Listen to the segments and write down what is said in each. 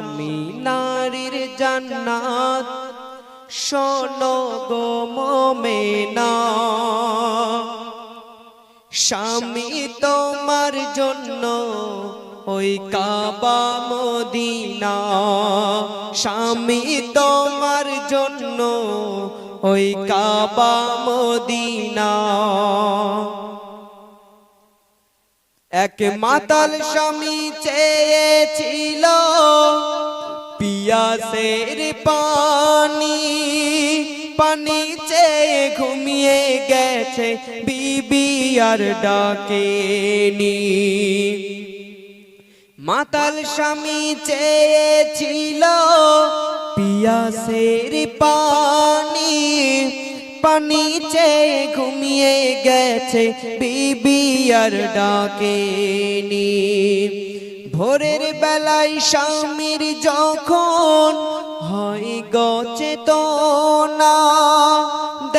স্বামী জান্নাত। শোনো গো মোমেনা। স্বামী তোমার জন্য ওই কাবা মদিনা। স্বামী তোমার জন্য ওই কাবা মদিনা। এক মাতাল স্বামী চেয়েছিল পিয়াসের পানি পানি চেয়ে ঘুমিয়ে গেছে, বিবি আর ডাকেনি। মাতাল স্বামী চেয়েছিল পিয়াসের পানি পানি চেয়ে ঘুমিয়ে গেছে বিবি আর ডাকেনি ভোরের বেলায় স্বামীর যখন হয় গচে তো না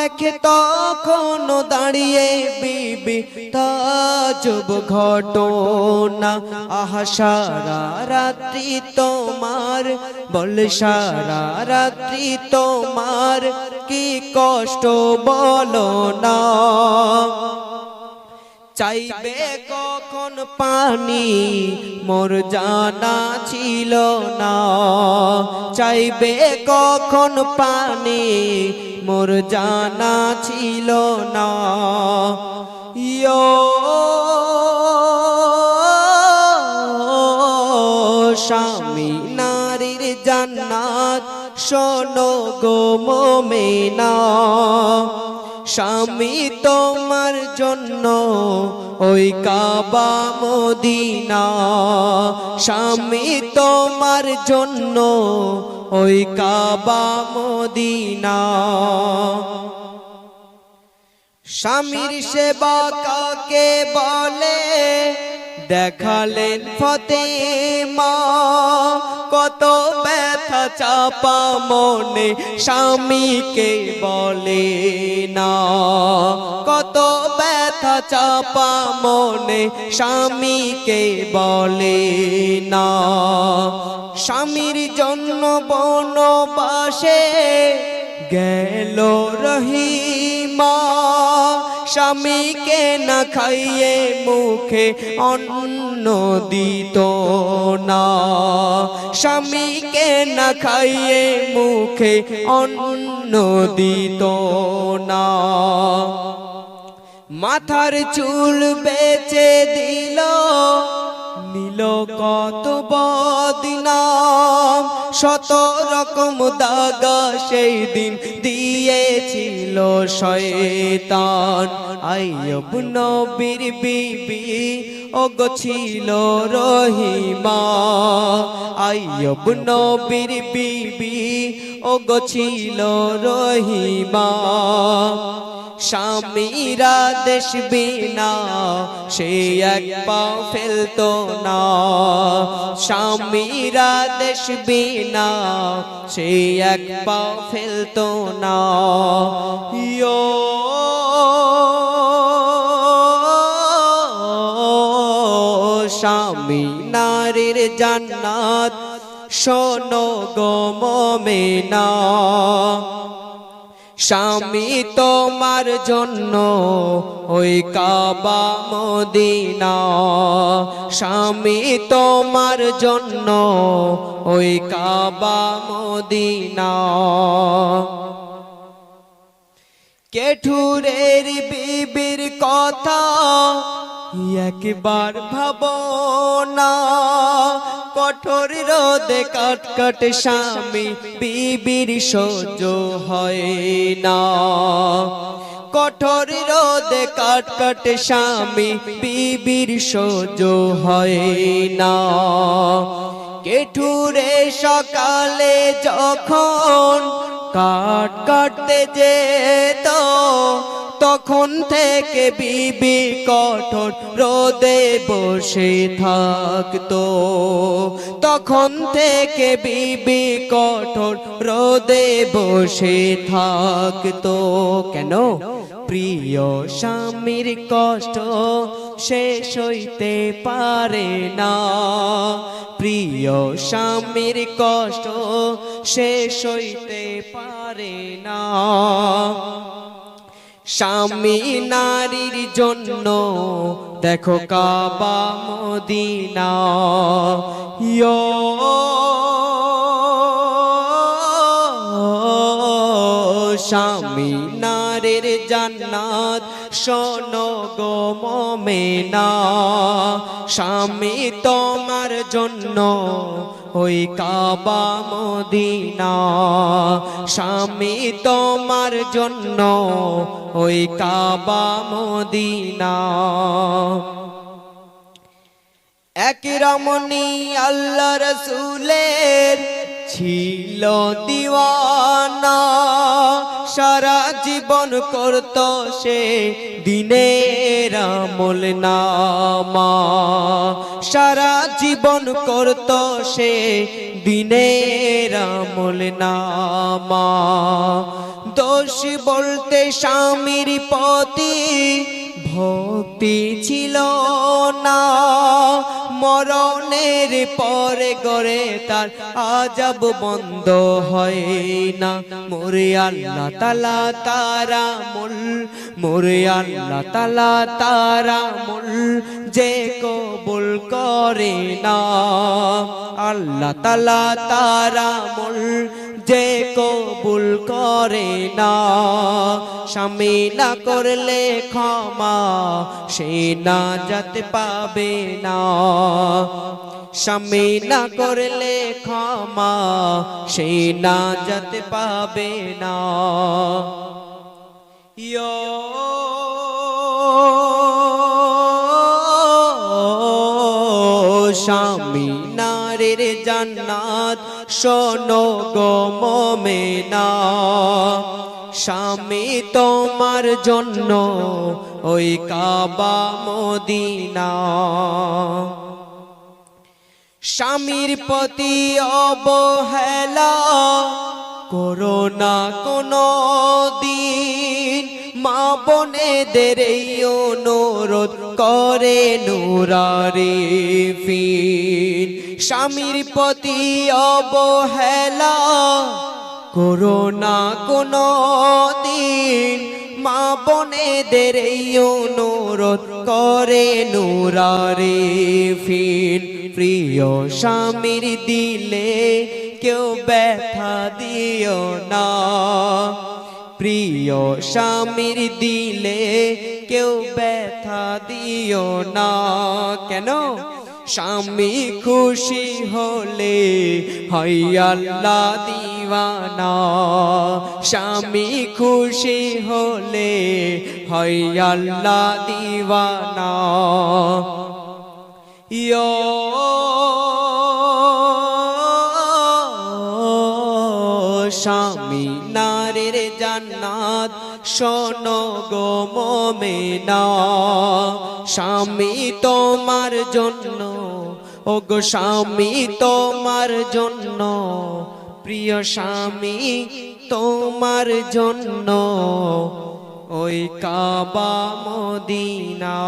দেখে তখন দাঁড়িয়ে বিবি তাজব ঘটনা। আহা, সারা রাত্রি তোমার, বল, সারা রাত্রি তোমার, কি কষ্ট বলো না। চাইবে কখন পানি? মোর জানা ছিল না। চাইবে কখন পানি? মোর জানা ছিল না। ইয়, স্বামী নারীর জান্নাত, শোনো গো মোমেনা। স্বামী তোমার জন্য ওই কাবা মদিনা। স্বামী তোমার জন্য ওই কাবা মদিনা। স্বামীর সেবা কাকে বলে? দেখালেন ফতে কত ব্যথা চাপা মনে স্বামীকে বলে না। কত ব্যথা চাপা মনে স্বামীকে বলে না। স্বামীর জন্য বনবাসে গেল রহিমা। স্বামীকে না খাইয়ে মুখে অন্ন দিত না। স্বামীকে না খাইয়ে মুখে অন্ন দিত না। মাথার চুল বেচে দিল, নিল কত বদিনাম শত রকম দাগা সেই দিন দিয়েছিল শয়তান। আইয়ব নবীর বিবি ওগো ছিল রহিমা। আইয়ব নবীর বিবি, ওগো ছিল রহিমা। স্বামীরা দেশ বিনা, সে এক পাও ফেলতো না। স্বামীরা দেশ বিনা, সে এক পাও ফেলতো না। ইয়ো নারীর জান্নাত। শোনো গো স্বামী তোমার জন্য ওই কাবা মদিনা। স্বামী তোমার জন্য ওই কাবা মদিনা। কেঠুরের বিবির কথা একবার ভাব না কঠোর রোদে কাট কাট স্বামী, বিবির সহ্য হয় না। কঠোর রোদে কাট কাট স্বামী, বিবির সহ্য হয় না। কেঠুরে সকালে যখন কাট কাটতে যেত তখন থেকে বিবি কঠোর রোদে বসে থাকতো। তখন থেকে বিবি কঠোর রোদে বসে থাকতো। কেন? প্রিয় স্বামীর কষ্ট শেষ হইতে পারে না। প্রিয় স্বামীর কষ্ট শেষ হইতে পারে না। স্বামী নারীর জন্য। দেখো কাবা মদিনা। স্বামী নারীর জান্নাত, শোনো গো মমেনা। স্বামী তোমার জন্য ওই কাবা মদিনা স্বামী তোমার জন্য ওই কাবা মদিনা। এক রমণী আল্লাহ রসুলের ছিল দিওয়ানা, সারা জীবন করত সে দিনের আমল নামা। সারা জীবন করত সে দিনের আমল নামা। দোষ বলতে স্বামীর পতি ভক্তি ছিল না। মরণের পরে গড়ে তার আজব বন্ধ হয় না। মোরে আল্লাহ তালা তারা মুল, মোরে আল্লাহ তালা তারা মুল যে কবুল করে না। আল্লাহ তালা তারা মুল যে কবুল করে না, স্বামী না করলে ক্ষমা সে না যেতে পাবে না। স্বামী না করলে ক্ষমা সে না যেতে পাবে না। ইয়, স্বামী নারীর জান্নাত শোনো গো মোমেনা, স্বামী তোমার জন্য ওই কাবা মদিনা। স্বামীর প্রতি অবহেলা করোনা কোনো দিন। মা বোনেদের এই অনুরোধ করে নুরারে ফিন। স্বামীর প্রতি অবহেলা করোনা কোনো দিন। মা বোনেদের এই অনুরোধ করে নুরারে ফিন। প্রিয় স্বামীর দিলে কেউ ব্যথা দিও না। প্রিয় স্বামীর দিলে কেউ ব্যথা দিও না। কেন? স্বামী খুশি হলে আল্লাহ দিওয়ানা। স্বামী খুশি হলে আল্লাহ দিওয়ানা। ইয়ো স্বামী নারীর জান্নাত, শোনো গো মোমেনা। স্বামী তোমার জন্য ও গো স্বামী তোমার জন্য, প্রিয় স্বামী তোমার জন্য। ওই কাবা মদিনা।